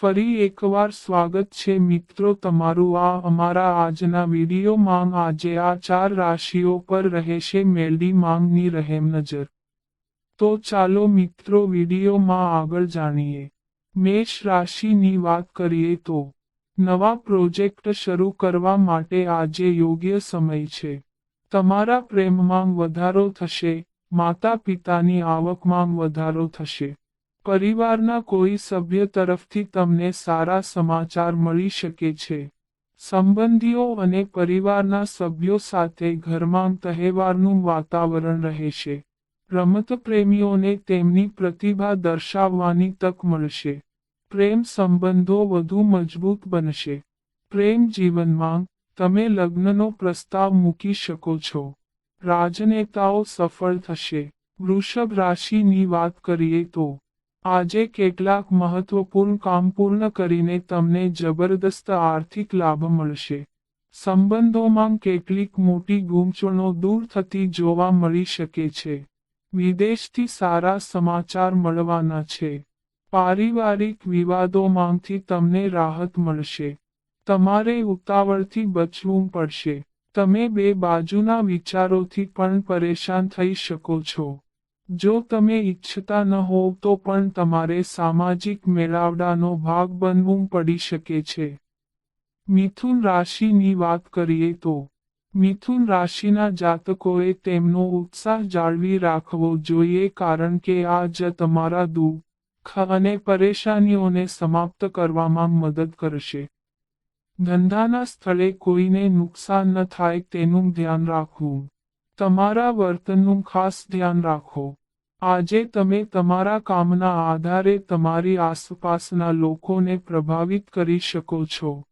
ફરી એકવાર સ્વાગત છે મિત્રો તમારું આ અમારા આજના વિડીયોમાં આજે આ ચાર રાશિઓ પર રહેશે મેલડી માંગની રહેમ નજર. તો ચાલો મિત્રો વિડીયોમાં આગળ જાણીએ. મેષ રાશિની વાત કરીએ તો નવા પ્રોજેક્ટ શરૂ કરવા માટે આજે યોગ્ય સમય છે. તમારા પ્રેમમાં વધારો થશે માતા પિતાની આવકમાં વધારો થશે. પરિવારના કોઈ સભ્ય તરફથી તમને સારા સમાચાર મળી શકે છે. સંબંધીઓ અને પરિવારના સભ્યો સાથે ઘરમાં તહેવારનું વાતાવરણ રહેશે. રમત પ્રેમીઓને તેમની પ્રતિભા દર્શાવવાની તક મળશે. પ્રેમ સંબંધો વધુ મજબૂત બનશે. પ્રેમ જીવનમાં, તમે લગ્નનો પ્રસ્તાવ મૂકી શકો છો. રાજનેતાઓ સફળ થશે. વૃષભ રાશિની વાત કરીએ તો આજે કેટલાક મહત્વપૂર્ણ કામ પૂર્ણ કરીને તમને જબરદસ્ત આર્થિક લાભ મળશે. સંબંધોમાં કેટલીક મોટી ગૂંચવણો દૂર થતી જોવા મળી શકે છે. વિદેશથી સારા સમાચાર મળવાના છે. પારિવારિક વિવાદોમાંથી તમને રાહત મળશે. તમારે ઉતાવળથી બચવું પડશે. તમે બે બાજુના વિચારોથી પણ પરેશાન થઈ શકો છો. જો તમે ઈચ્છતા ન હોવ તો પણ તમારે સામાજિક મેળાવડાનો ભાગ બનવું પડી શકે છે. મિથુન રાશિની વાત કરીએ તો, મિથુન રાશિના જાતકોએ તેમનો ઉત્સાહ જાળવી રાખવો જોઈએ કારણ કે આ જ તમારા દુઃખ અને પરેશાનીઓને સમાપ્ત કરવામાં મદદ કરશે. ધંધાના સ્થળે કોઈને નુકસાન ન થાય તેનું ધ્યાન રાખવું. તમારા વર્તનનું ખાસ ધ્યાન રાખો. આજે તમે તમારા કામના આધારે તમારી આસપાસના લોકોને પ્રભાવિત કરી શકો છો.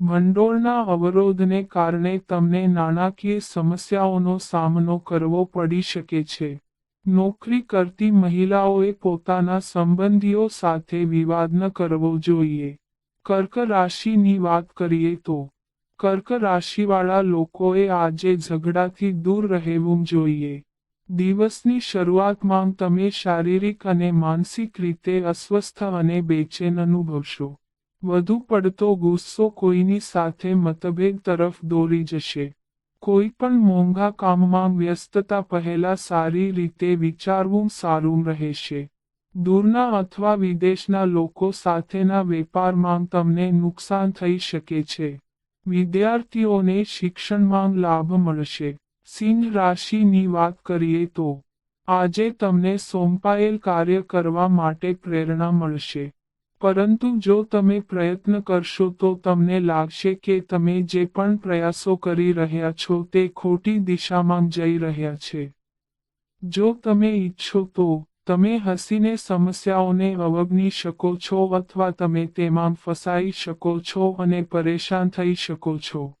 ભંડોળના અવરોધને કારણે તમને નાણાકીય સમસ્યાઓનો સામનો કરવો પડી શકે છે. નોકરી કરતી મહિલાઓએ પોતાના સંબંધીઓ સાથે વિવાદ ન કરવો જોઈએ. કર્ક રાશિની વાત કરીએ તો, કર્ક રાશિવાળા લોકોએ આજે ઝઘડાથી દૂર રહેવું જોઈએ. દિવસની શરૂઆતમાં તમે શારીરિક અને માનસિક રીતે અસ્વસ્થ અને બેચેન અનુભવશો. વધુ પડતો ગુસ્સો કોઈની સાથે મતભેદ તરફ દોરી જશે. કોઈ પણ મોંઘા કામમાં વ્યસ્તતા પહેલા સારી રીતે વિચારવું સારું રહેશે. દૂરના અથવા વિદેશના લોકો સાથેના વેપારમાં તમને નુકસાન થઈ શકે છે. વિદ્યાર્થીઓને શિક્ષણમાં લાભ મળશે. સિંહ રાશિની વાત કરીએ તો, આજે તમને સોંપાયેલ કાર્ય કરવા માટે પ્રેરણા મળશે. પરંતુ જો તમે પ્રયત્ન કરશો તો તમને લાગશે કે તમે જે પણ પ્રયાસો કરી રહ્યા છો તે ખોટી દિશામાં જઈ રહ્યા છે. જો તમે ઈચ્છો તો, તમે હસીને સમસ્યાઓને અવગણી શકો છો અથવા તમે તેમાં ફસાઈ શકો છો અને પરેશાન થઈ શકો છો.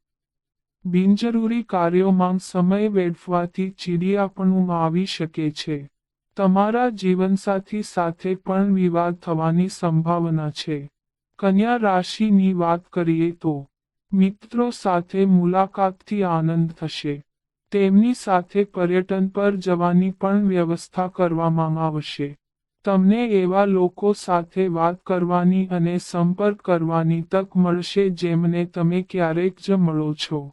બિનજરૂરી કાર્યોમાં સમય વેડફવાથી ચીડિયાપણું આવી શકે છે. તમારા જીવનસાથી સાથે પણ વિવાદ થવાની સંભાવના છે. કન્યા રાશિની વાત કરીએ તો, મિત્રો સાથે મુલાકાતથી આનંદ થશે. તેમની સાથે પર્યટન પર જવાની પણ વ્યવસ્થા કરવામાં આવશે. તમને એવા લોકો સાથે વાત કરવાની અને સંપર્ક કરવાની તક મળશે જેમને તમે ક્યારેક જ મળો છો.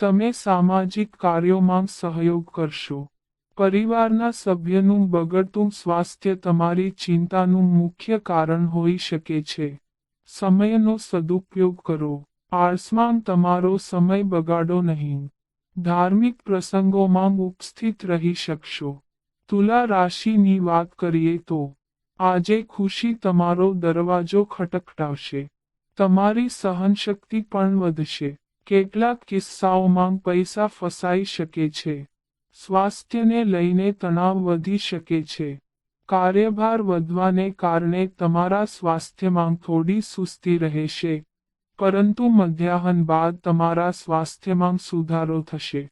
તમે સામાજિક કાર્યોમાં સહયોગ કરશો. પરિવારના સભ્યનું બગડતું સ્વાસ્થ્ય તમારી ચિંતાનું મુખ્ય કારણ હોઈ શકે છે. સમયનો સદુપયોગ કરો. આળસમાં તમારો સમય બગાડો નહીં. ધાર્મિક પ્રસંગોમાં ઉપસ્થિત રહી શકશો. તુલા રાશિની વાત કરીએ તો, આજે ખુશી તમારો દરવાજો ખટખટાવશે. તમારી સહનશક્તિ પણ વધશે. કેટલાક કિસ્સાઓમાં પૈસા ફસાઈ શકે છે. સ્વાસ્થ્યને લઈને તણાવ વધી શકે છે. કાર્યભાર વધવાને કારણે તમારા સ્વાસ્થ્યમાં થોડી સુસ્તી રહેશે. પરંતુ મધ્યાહન બાદ તમારા સ્વાસ્થ્યમાં સુધારો થશે.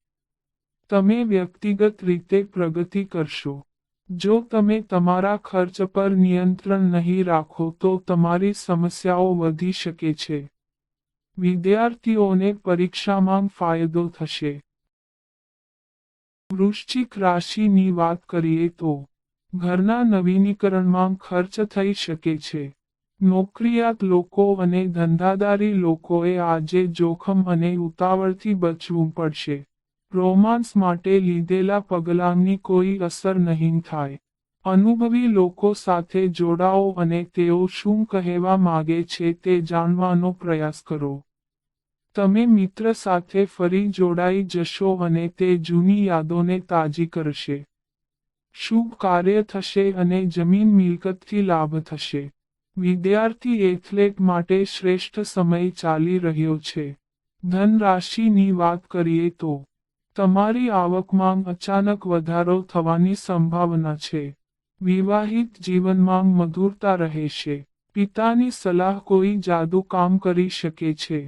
તમે વ્યક્તિગત રીતે પ્રગતિ કરશો. જો તમે તમારા ખર્ચ પર નિયંત્રણ નહીં રાખો તો તમારી સમસ્યાઓ વધી શકે છે. વિદ્યાર્થીઓને પરીક્ષામાં ફાયદો થશે. વૃશ્ચિક રાશિની વાત કરીએ તો, ઘરના નવીનીકરણમાં ખર્ચ થઈ શકે છે. નોકરિયાત લોકો અને ધંધાદારી લોકોએ આજે જોખમ અને ઉતાવળથી બચવું પડશે. રોમાન્સ માટે લીધેલા પગલાંની કોઈ અસર નહીં થાય. અનુભવી લોકો સાથે જોડાઓ અને તેઓ શું કહેવા માગે છે તે જાણવાનો પ્રયાસ કરો. તમે મિત્ર સાથે ફરી જોડાઈ જશો અને તે જૂની યાદોને તાજી કરશે. શુભ કાર્ય થશે અને જમીન મિલકતથી લાભ થશે. વિદ્યાર્થી એથ્લેટ માટે શ્રેષ્ઠ સમય ચાલી રહ્યો છે. ધન રાશિની વાત કરીએ તો, તમારી આવકમાં અચાનક વધારો થવાની સંભાવના છે. વિવાહિત જીવનમાં મધુરતા રહેશે પિતાની સલાહ કોઈ જાદુ કામ કરી શકે છે.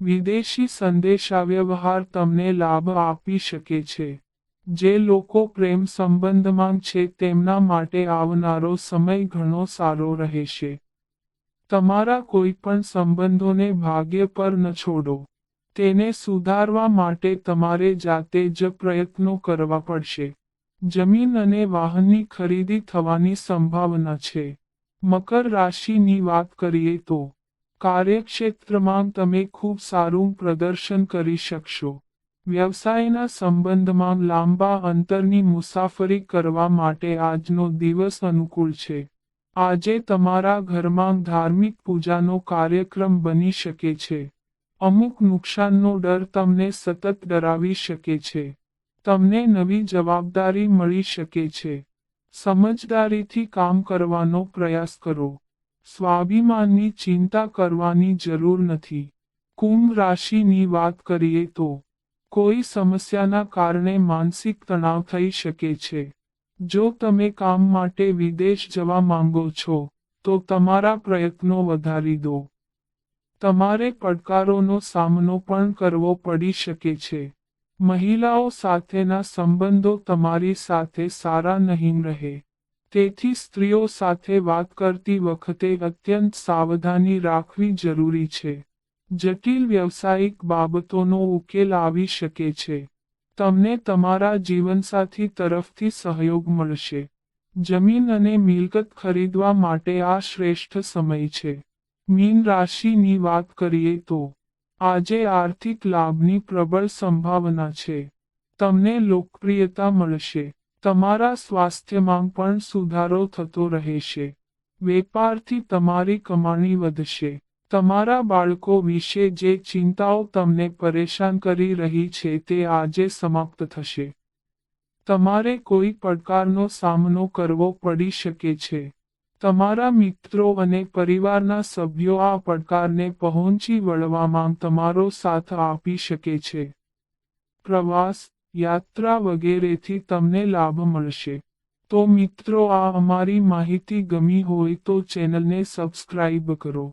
વિદેશી સંદેશાવ્યવહાર તમને લાભ આપી શકે છે. જે લોકો પ્રેમ સંબંધમાં છે તેમના માટે આવનારો સમય ઘણો સારો રહેશે તમારા કોઈ પણ સંબંધોને ભાગ્ય પર ન છોડો. તેને સુધારવા માટે તમારે જાતે જ પ્રયત્નો કરવા પડશે. જમીન અને વાહનની ખરીદી થવાની સંભાવના છે. મકર રાશિની વાત કરીએ તો, કાર્યક્ષેત્રમાં તમે ખૂબ સારું પ્રદર્શન કરી શકશો. વ્યવસાયના સંબંધમાં લાંબા અંતરની મુસાફરી કરવા માટે આજનો દિવસ અનુકૂળ છે. આજે તમારા ઘરમાં ધાર્મિક પૂજાનો કાર્યક્રમ બની શકે છે. અમુક નુકસાનનો ડર તમને સતત ડરાવી શકે છે. તમને નવી જવાબદારી મળી શકે છે. સમજદારીથી કામ કરવાનો પ્રયાસ કરો. સ્વાભિમાનની ચિંતા કરવાની જરૂર નથી. કુંભ રાશિની વાત કરીએ તો, કોઈ સમસ્યાના કારણે માનસિક તણાવ થઈ શકે છે. જો તમે કામ માટે વિદેશ જવા માંગો છો, તો તમારા પ્રયત્નો વધારી દો. તમારે પડકારોનો સામનો પણ કરવો પડી શકે છે. મહિલાઓ સાથેના સંબંધો તમારી સાથે સારા નહીં રહે. તેથી સ્ત્રીઓ સાથે વાત કરતી વખતે અત્યંત સાવધાની રાખવી જરૂરી છે. જટિલ વ્યવસાયિક બાબતોનો ઉકેલ આવી શકે છે. તમને તમારા જીવનસાથી તરફથી સહયોગ મળશે. જમીન અને મિલકત ખરીદવા માટે આ શ્રેષ્ઠ સમય છે. મીન રાશિની વાત કરીએ તો આજે આર્થિક લાભની પ્રબળ સંભાવના છે. તમને લોકપ્રિયતા મળશે. તમારા સ્વાસ્થ્યમાં પણ સુધારો થતો રહેશે. વેપારથી તમારી કમાણી વધશે. તમારા બાળકો વિશે જે ચિંતાઓ તમને પરેશાન કરી રહી છે તે આજે સમાપ્ત થશે. તમારે કોઈ પડકારનો સામનો કરવો પડી શકે છે. તમારા મિત્રો અને પરિવારના સભ્યો આ પડકારને પહોંચી વળવામાં તમારો સાથ આપી શકે છે. પ્રવાસ, યાત્રા વગેરેથી તમને લાભ મળશે. તો મિત્રો, આ અમારી માહિતી ગમી હોય તો ચેનલને સબસ્ક્રાઇબ કરો.